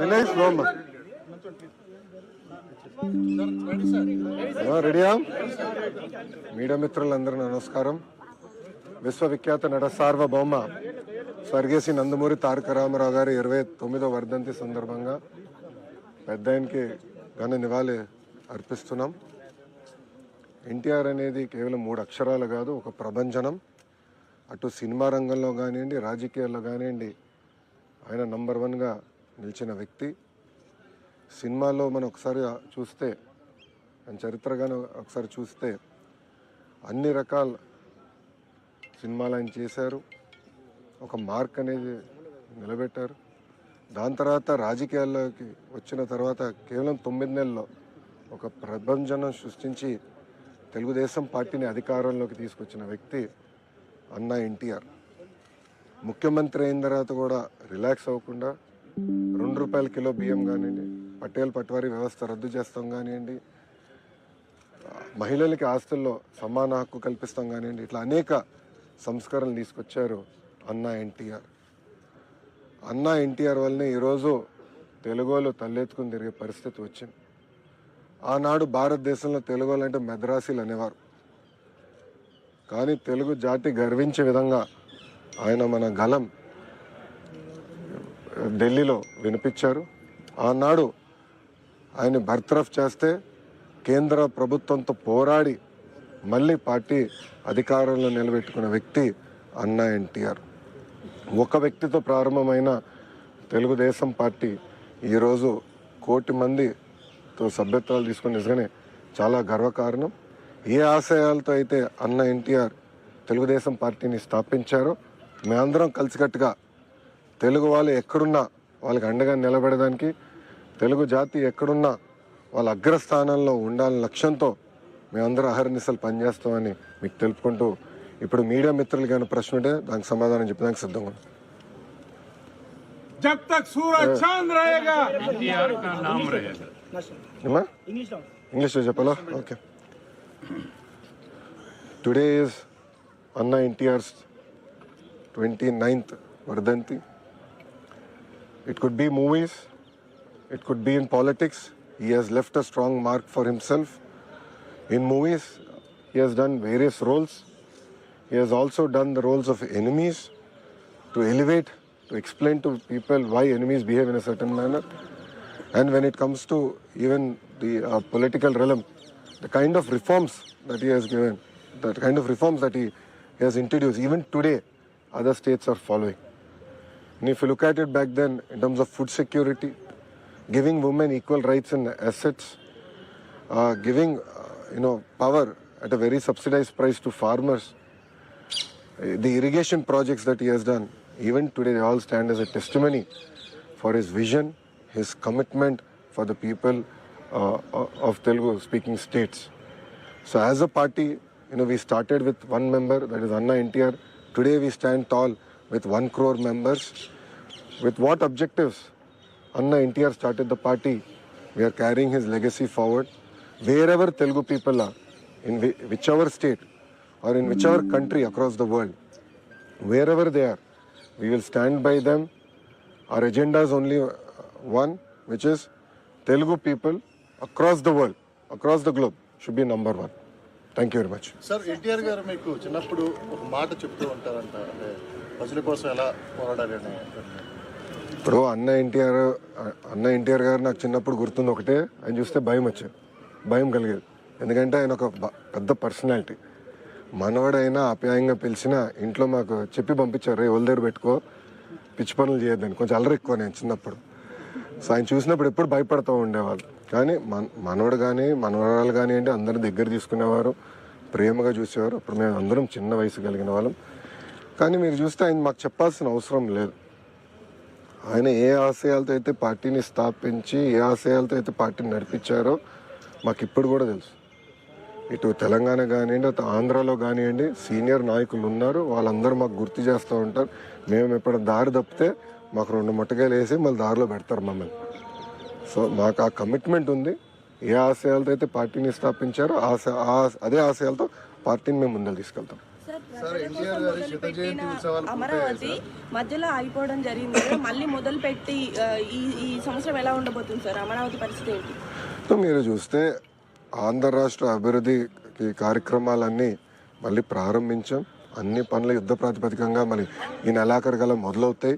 వినయ్ స్లోమ్మ రెడీయా? మీడియా మిత్రులందరూ నమస్కారం. విశ్వవిఖ్యాత నట సార్వభౌమ స్వర్గీయ నందమూరి తారక రామారావు గారి ఇరవై తొమ్మిదో వర్ధంతి సందర్భంగా పెద్ద ఆయనకి ఘన నివాళి అర్పిస్తున్నాం. ఎన్టీఆర్ అనేది కేవలం మూడు అక్షరాలు కాదు ఒక ప్రభంజనం. అటు సినిమా రంగంలో కానివ్వండి రాజకీయాల్లో కానివ్వండి ఆయన నంబర్ వన్గా నిలిచిన వ్యక్తి. సినిమాలో మనం ఒకసారి చూస్తే ఆయన చరిత్రగానే ఒకసారి చూస్తే అన్ని రకాల సినిమాలు ఆయన చేశారు. ఒక మార్క్ అనేది నిలబెట్టారు. దాని తర్వాత రాజకీయాల్లోకి వచ్చిన తర్వాత కేవలం తొమ్మిది నెలల్లో ఒక ప్రభంజనం సృష్టించి తెలుగుదేశం పార్టీని అధికారంలోకి తీసుకొచ్చిన వ్యక్తి అన్న ఎన్టీఆర్. ముఖ్యమంత్రి అయిన తర్వాత కూడా రిలాక్స్ అవ్వకుండా రెండు రూపాయల కిలో బియ్యం కానివ్వండి పటేల్ పట్వారీ వ్యవస్థ రద్దు చేస్తాం కానివ్వండి మహిళలకి ఆస్తుల్లో సమాన హక్కు కల్పిస్తాం కానివ్వండి ఇట్లా అనేక సంస్కరణలు తీసుకొచ్చారు అన్నా ఎన్టీఆర్. అన్నా ఎన్టీఆర్ వల్లనే ఈరోజు తెలుగులో తలెత్తుకుని తిరిగే పరిస్థితి వచ్చింది. ఆనాడు భారతదేశంలో తెలుగు అంటే మెద్రాసీలు అనేవారు. కానీ తెలుగు జాతి గర్వించే విధంగా ఆయన మన గలం ఢిల్లీలో వినిపించారు. ఆనాడు ఆయన బర్తరఫ్ చేస్తే కేంద్ర ప్రభుత్వంతో పోరాడి మళ్ళీ పార్టీ అధికారంలో నిలబెట్టుకున్న వ్యక్తి అన్నా ఎన్టీఆర్. ఒక వ్యక్తితో ప్రారంభమైన తెలుగుదేశం పార్టీ ఈరోజు కోటి మందితో సభ్యత్వాలు తీసుకుని నిజంగానే చాలా గర్వకారణం. ఏ ఆశయాలతో అయితే అన్న ఎన్టీఆర్ తెలుగుదేశం పార్టీని స్థాపించారో మేమందరం కలిసికట్టుగా తెలుగు వాళ్ళు ఎక్కడున్నా వాళ్ళకి అండగా నిలబడడానికి తెలుగు జాతి ఎక్కడున్నా వాళ్ళ అగ్రస్థానంలో ఉండాలని లక్ష్యంతో మేమందరం అహర్నిశలు పనిచేస్తామని మీకు తెలుపుకుంటూ ఇప్పుడు మీడియా మిత్రులు కానీ ప్రశ్న ఉంటే దానికి సమాధానం చెప్పడానికి సిద్ధంగా ఉన్నాం. जब तक सूरज चांद रहेगा एनटीआर का नाम रहेगा ఏమా ఇంగ్లీష్లో చెప్పాలా ఓకే టుడే ఈజ్ అన్న ఎన్టీఆర్స్ ట్వంటీ నైన్త్ వర్ధంతి It could be movies, it could be in politics. He has left a strong mark for himself. In movies, he has done various roles. He has also done the roles of enemies to elevate, to explain to people why enemies behave in a certain manner. And when it comes to even the uh, political realm, the kind of reforms that he has given, the kind of reforms that he, he has introduced, even today, other states are following. And if you look at it back then, in terms of food security, giving women equal rights and assets, uh, giving uh, you know power at a very subsidized price to farmers, the irrigation projects that he has done, even today, they all stand as a testimony for his vision, his commitment for the people uh, of Telugu speaking states. So, as a party, you know, we started with one member, that is Anna NTR. Today, we stand tall with one crore members. With what objectives? Anna NTR started the party. We are carrying his legacy forward. Wherever Telugu people are, in whi- whichever state or in whichever country across the world, wherever they are, we will stand by them. Our agenda is only one, which is Telugu people across the world, across the globe, should be number one. Thank you very much. Sir NTR గారు మీకు చిన్నప్పుడు ఒక మాట చెప్తూ ఉంటారంట అంటే ప్రజల కోసం ఎలా పోరాడాలి ఇప్పుడు అన్న ఎన్టీఆర్ అన్న ఎన్టీఆర్ గారు నాకు చిన్నప్పుడు గుర్తుంది ఒకటే. ఆయన చూస్తే భయం వచ్చేది. భయం కలిగేది. ఎందుకంటే ఆయన ఒక పెద్ద పర్సనాలిటీ. మనవడైనా ఆప్యాయంగా పిలిచినా ఇంట్లో మాకు చెప్పి పంపించారు రే దగ్గర పెట్టుకో. పిచ్చి పనులు చేయొద్దని. కొంచెం అల్లరి ఎక్కువ నేను చిన్నప్పుడు. సో ఆయన చూసినప్పుడు ఎప్పుడు భయపడుతూ ఉండేవాళ్ళు. కానీ మన మనవడు కానీ మనవరాలు కానీ అంటే అందరిని దగ్గర తీసుకునేవారు. ప్రేమగా చూసేవారు. అప్పుడు మేము అందరం చిన్న వయసు కలిగిన వాళ్ళం. కానీ మీరు చూస్తే ఆయన మాకు చెప్పాల్సిన అవసరం లేదు. ఆయన ఏ ఆశయాలతో అయితే పార్టీని స్థాపించి ఏ ఆశయాలతో అయితే పార్టీని నడిపించారో మాకు ఇప్పుడు కూడా తెలుసు. ఇటు తెలంగాణ కానివ్వండి అటు ఆంధ్రాలో కానివ్వండి సీనియర్ నాయకులు ఉన్నారు వాళ్ళందరూ మాకు గుర్తు చేస్తూ ఉంటారు. మేము ఎప్పుడు దారి తప్పితే మాకు రెండు ముట్టకాయలు వేసి మళ్ళీ దారిలో పెడతారు మమ్మల్ని. సో మాకు ఆ కమిట్మెంట్ ఉంది. ఏ ఆశయాలతో అయితే పార్టీని స్థాపించారో ఆశ ఆ- అదే ఆశయాలతో పార్టీని మేము ముందరు తీసుకెళ్తాం. అమరావతి మధ్యలో ఆగిపోవడం జరిగింది మళ్ళీ మొదలు పెట్టి ఈ ఈ సంవత్సరం ఎలా ఉండబోతుంది సార్? అమరావతి పరిస్థితి ఏంటి? సో మీరు చూస్తే ఆంధ్ర రాష్ట్ర అభివృద్ధికి కార్యక్రమాలన్నీ మళ్ళీ ప్రారంభించాం. అన్ని పనులు యుద్ధ ప్రాతిపదికంగా మళ్ళీ ఈ నెలాఖరు గల మొదలవుతాయి.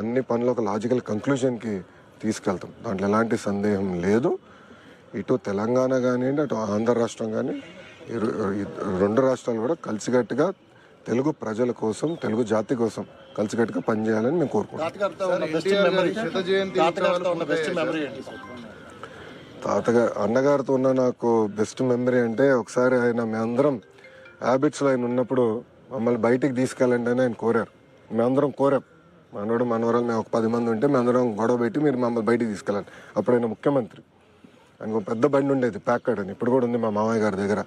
అన్ని పనులు ఒక లాజికల్ కంక్లూజన్కి తీసుకెళ్తాం. దాంట్లో ఎలాంటి సందేహం లేదు. ఇటు తెలంగాణ కానివ్వండి అటు ఆంధ్ర రాష్ట్రం కానీ రెండు రాష్ట్రాలు కూడా కలిసికట్టుగా తెలుగు ప్రజల కోసం తెలుగు జాతి కోసం కలిసికట్టుగా పనిచేయాలని మేము కోరుకుంటున్నాం. తాతగారు అన్నగారితో ఉన్న నాకు బెస్ట్ మెమరీ అంటే ఒకసారి ఆయన మేమందరం హ్యాబిట్స్లో ఆయన ఉన్నప్పుడు మమ్మల్ని బయటికి తీసుకెళ్ళండి అని ఆయన కోరారు. మేమందరం కోరాం. మనోడు మనవరాలు మేము ఒక పది మంది ఉంటే మేమందరం గొడవ పెట్టి మీరు మమ్మల్ని బయటికి తీసుకెళ్ళండి. అప్పుడు ఆయన ముఖ్యమంత్రి. ఆయనకు ఒక పెద్ద బండి ఉండేది ప్యాకెడ్ అని ఇప్పుడు కూడా ఉంది మా మామయ్య గారి దగ్గర.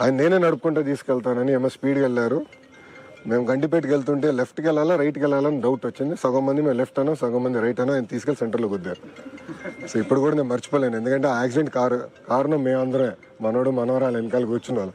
ఆయన నేనే నడుపుకుంటూ తీసుకెళ్తానని ఏమో స్పీడ్కి వెళ్ళారు. మేము గండిపేటకి వెళ్తుంటే లెఫ్ట్కి వెళ్ళాలా రైట్కి వెళ్ళాలని డౌట్ వచ్చింది. సగం మంది మేము లెఫ్ట్ అనో సగం మంది రైట్ అనో ఆయన తీసుకెళ్ళి సెంటర్లో గుద్దారు. సో ఇప్పుడు కూడా నేను మర్చిపోలేను. ఎందుకంటే ఆ యాక్సిడెంట్ కారు కారణం మేమందరమే. మనోడు మనవరాలు వెనకాల కూర్చున్న వాళ్ళు.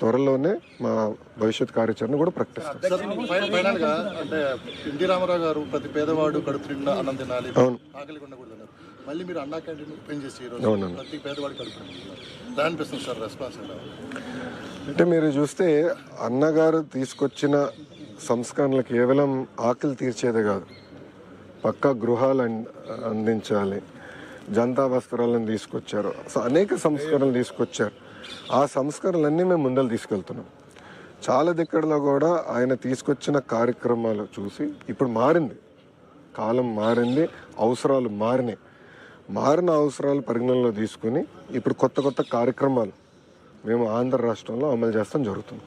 త్వరలోనే మా భవిష్యత్ కార్యాచరణ కూడా ప్రకటిస్తాం అవును. మళ్ళీ మీరు అన్నా క్యాంటీన్ ఓపెన్ చేసి ఈరోజు అవునండి. ప్రతి పేదవాడు కడుపు సార్ రెస్పాన్స్ అంటే మీరు చూస్తే అన్నగారు తీసుకొచ్చిన సంస్కరణలు కేవలం ఆకలి తీర్చేదే కాదు పక్క గృహాలు అందించాలి. జనతా వస్త్రాలను తీసుకొచ్చారు. అనేక సంస్కరణలు తీసుకొచ్చారు. ఆ సంస్కరణలన్నీ మేము ముందలు తీసుకెళ్తున్నాం. చాలా దగ్గరలో కూడా ఆయన తీసుకొచ్చిన కార్యక్రమాలు చూసి ఇప్పుడు మారింది. కాలం మారింది అవసరాలు మారినాయి. మారిన అవసరాలు పరిగణనలో తీసుకుని ఇప్పుడు కొత్త కొత్త కార్యక్రమాలు మేము ఆంధ్ర రాష్ట్రంలో అమలు చేస్తాం జరుగుతుంది.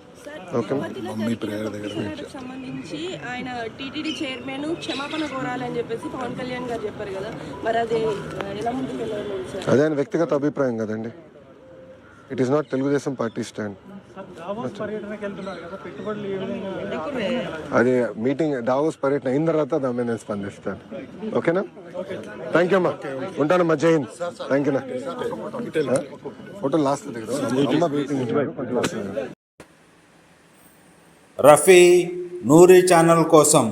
ఓకే. తప్పిదాలకు సంబంధించి ఆయన టీటీడీ చైర్మన్ క్షమాపణ కోరాలని చెప్పేసి పవన్ కళ్యాణ్ గారు చెప్పారు కదా. మరి అది ఎలా ముందుకు అదే ఆయన వ్యక్తిగత అభిప్రాయం కదండి. It is not Telugu Desam party stand అది మీటింగ్ దావోస్ పర్యటన అయిన తర్వాత దాని మీద నేను స్పందిస్తాను. ఓకేనా? థ్యాంక్ యూ అమ్మా. ఉంటానమ్మా జై హింద్. థ్యాంక్ యూనా ఫోటో దగ్గర. మీటింగ్ లాస్ట్ దగ్గర రఫీ నూరి ఛానల్ కోసం